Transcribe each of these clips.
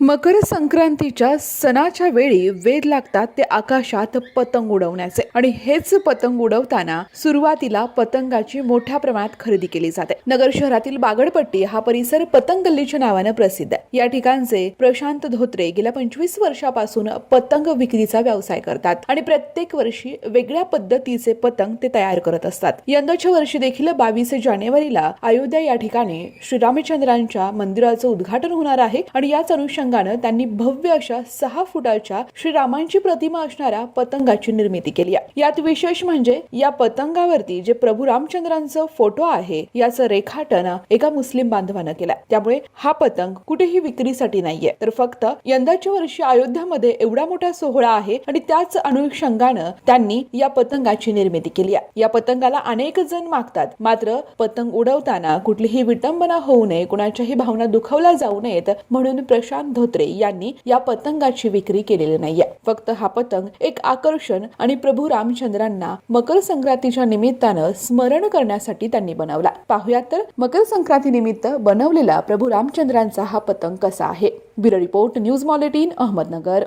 मकर संक्रांतीच्या सणाच्या वेळी वेध लागतात ते आकाशात पतंग उडवण्याचे. आणि हेच पतंग उडवताना सुरुवातीला पतंगाची मोठ्या प्रमाणात खरेदी केली जाते. नगर शहरातील बागडपट्टी हा परिसर पतंग गल्लीच्या नावानं प्रसिद्ध आहे. या ठिकाणचे प्रशांत धोत्रे गेल्या पंचवीस वर्षापासून पतंग विक्रीचा व्यवसाय करतात आणि प्रत्येक वर्षी वेगळ्या पद्धतीचे पतंग ते तयार करत असतात. यंदाच्या वर्षी देखील बावीस जानेवारीला अयोध्या या ठिकाणी श्रीरामचंद्रांच्या मंदिराचं उद्घाटन होणार आहे आणि याच अनुषंगानं त्यांनी भव्य अशा सहा फुटाच्या श्रीरामांची प्रतिमा असणाऱ्या पतंगाची निर्मिती केली आहे. यात विशेष म्हणजे या पतंगावरती जे प्रभू रामचंद्रांचं फोटो आहे याचं रेखाटन एका मुस्लिम बांधवानं केलाय. त्यामुळे हा पतंग कुठेही विक्रीसाठी नाहीये. तर फक्त यंदाच्या वर्षी अयोध्यामध्ये एवढा मोठा सोहळा आहे आणि त्याच अनुषंगानं त्यांनी या पतंगाची निर्मिती केली आहे. या पतंगाला अनेक जण मागतात. मात्र पतंग उडवताना कुठलीही विटंबना होऊ नये कुणाच्याही भावना दुखवल्या जाऊ नयेत म्हणून प्रशांत धोत्रे यांनी या पतंगाची विक्री केलेली नाहीये. फक्त हा पतंग एक आकर्षण आणि प्रभू रामचंद्रांना मकर संक्रांतीच्या निमित्तानं स्मरण करण्यासाठी त्यांनी बनवला. पाहुयात तर मकर संक्रांती निमित्त बनवलेला प्रभू रामचंद्रांचा हा पतंग कसा आहे? ब्युरो रिपोर्ट न्यूज मॉलेटीन अहमदनगर.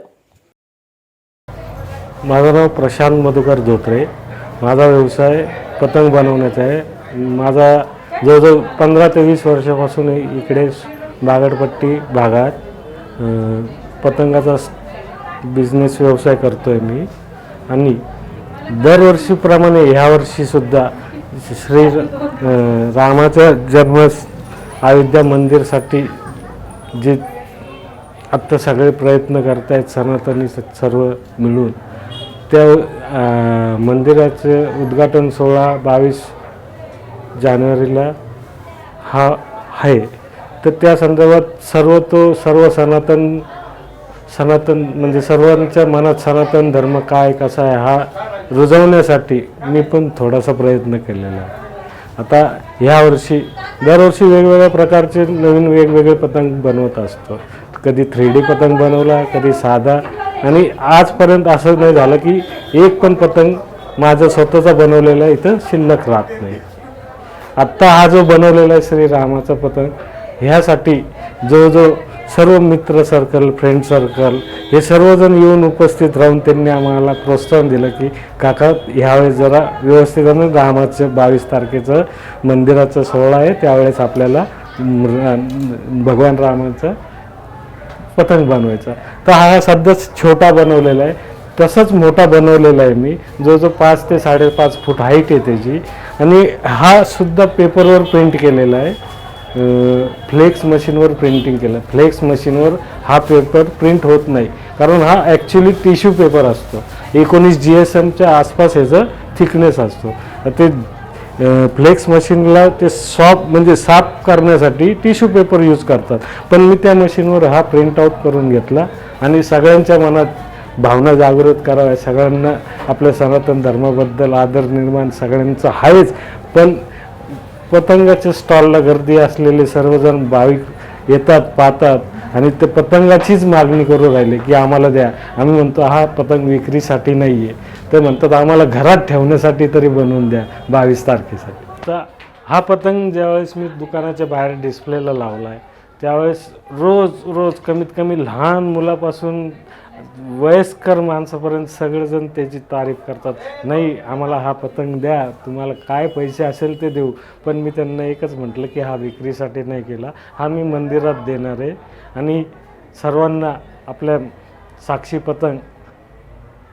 माझं नाव प्रशांत मधुकर धोत्रे. माझा व्यवसाय पतंग बनवण्याचा आहे. माझा जवळजवळ पंधरा ते वीस वर्षापासून इकडे बागडपट्टी भागात पतंगाचा बिझनेस व्यवसाय करतो आहे मी. आणि दरवर्षीप्रमाणे ह्या वर्षीसुद्धा श्री रामाचा रामाच्या जन्म अयोध्या मंदिरसाठी जे आत्ता सगळे प्रयत्न करतायत सनातनी स- सर्व मिळून त्या मंदिराचे उद्घाटन सोळा बावीस जानेवारीला हा आहे. तर त्या संदर्भात सर्व तो सर्व सनातन सनातन म्हणजे सर्वांच्या मनात सनातन धर्म काय कसा आहे हा रुजवण्यासाठी मी पण थोडासा प्रयत्न केलेला आहे. आता ह्या वर्षी दरवर्षी वेगवेगळ्या प्रकारचे नवीन वेगवेगळे पतंग बनवत असतो. कधी थ्री डी पतंग बनवला कधी साधा. आणि आजपर्यंत असं नाही झालं की एक पण पतंग माझा स्वतःचा बनवलेला इथं शिल्लक राहत नाही. आत्ता हा जो बनवलेला आहे श्रीरामाचा पतंग ह्यासाठी जवळजवळ सर्व मित्र सर्कल फ्रेंड सर्कल हे सर्वजण येऊन उपस्थित राहून त्यांनी आम्हाला प्रोत्साहन दिलं की काका ह्यावेळेस जरा व्यवस्थित रामाचं बावीस तारखेचं मंदिराचा सोहळा आहे. त्यावेळेस आपल्याला भगवान रामाचं पतंग बनवायचा. तर हा सध्या छोटा बनवलेला आहे. तसंच मोठा बनवलेला आहे मी. जो जो पाच ते साडेपाच फूट हाईट आहे त्याची. आणि हा सुद्धा पेपरवर प्रिंट केलेला आहे. फ्लेक्स मशीनवर प्रिंटिंग केलं. फ्लेक्स मशीनवर हा पेपर प्रिंट होत नाही. कारण हा ॲक्च्युली टिश्यू पेपर असतो. एकोणीस जी एस एमच्या आसपास ह्याचं थिकनेस असतो. ते फ्लेक्स मशीनला ते सॉफ्ट म्हणजे साफ करण्यासाठी टिश्यू पेपर यूज करतात. पण मी त्या मशीनवर हा प्रिंट आऊट करून घेतला आणि सगळ्यांच्या मनात भावना जागृत कराव्या. सगळ्यांना आपल्या सनातन धर्माबद्दल आदर निर्माण सगळ्यांचा आहेच. पण पतंगाच्या स्टॉलला गर्दी असलेले सर्वजण भाविक येतात पाहतात आणि ते पतंगाचीच मागणी करू राहिले की आम्हाला द्या. आम्ही म्हणतो हा पतंग विक्रीसाठी नाही आहे ते म्हणतात आम्हाला घरात ठेवण्यासाठी तरी बनवून द्या बावीस तारखेसाठी. तर हा पतंग ज्यावेळेस मी दुकानाच्या बाहेर डिस्प्लेला लावला आहे त्यावेळेस रोज रोज कमीत कमी लहान मुलापासून वयस्कर माणसापर्यंत सगळेजण त्याची तारीफ करतात. नाही आम्हाला हा पतंग द्या तुम्हाला काय पैसे असेल ते देऊ. पण मी त्यांना एकच म्हटलं की हा विक्रीसाठी नाही केला. हा मी मंदिरात देणार आहे. आणि सर्वांना आपल्या साक्षी पतंग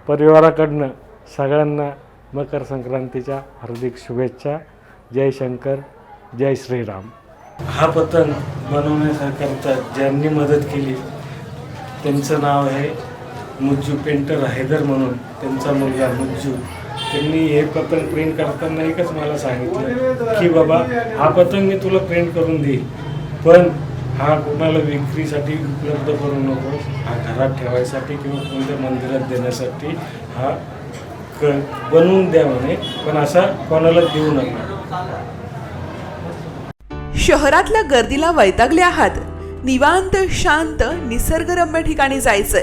परिवाराकडनं सगळ्यांना मकर संक्रांतीच्या हार्दिक शुभेच्छा. जय शंकर जय श्रीराम. हा पतंग बनवण्याकरता ज्यांनी मदत केली त्यांचं नाव आहे मुज्जू पेंटर हैदर म्हणून त्यांचा मुलगा मुज्जू. त्यांनी हे पतंग प्रिंट करताना एकच मला सांगितलं की बाबा हा पतंग मी तुला प्रिंट करून देईल पण हा कोणाला विक्रीसाठी उपलब्ध करू नको हा घरात ठेवायसाठी किंवा कोणत्या मंदिरात देण्यासाठी हा क बनवून द्या म्हणे पण असा कोणाला देऊ नका. शहरातल्या गर्दीला वैतागले आहात. निवांत शांत निसर्गरम्य ठिकाणी जायचंय.